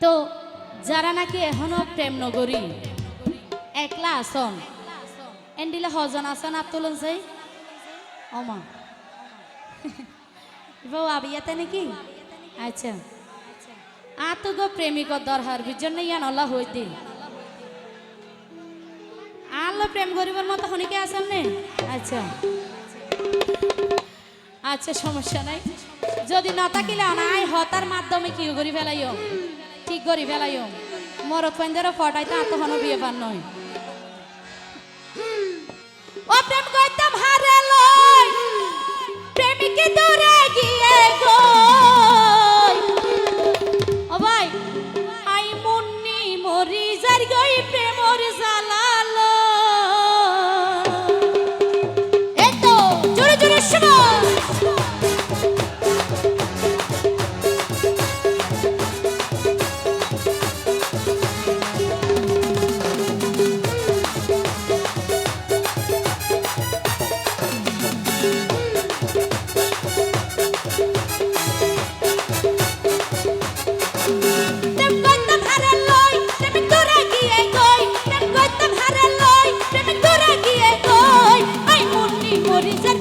তো যারা নাকি এখনও প্রেমনগরী একলা আসন এন্ডিলে হজন আসন আত্মলন যাই অমা। বউ আবিয়াতে নাকি? আচ্ছা। আতগ প্রেমিক দরহার বিজন্য ইয়ান অল্লাহ হইতে আল্লাহ প্রেম করিবার মতো হনিকে আসেন নে? আচ্ছা। আচ্ছা সমস্যা নাই। যদি না থাকিলে অনায় হতার মাধ্যমে কি গরি ফেলাইও ই করি ফেলাইও মর পাইন্দারও ফটাই তা তখনও বিয়ে পান নয়। ও প্রেম করতাম হারে প্রেমিকে দূরে গিয়ে Orice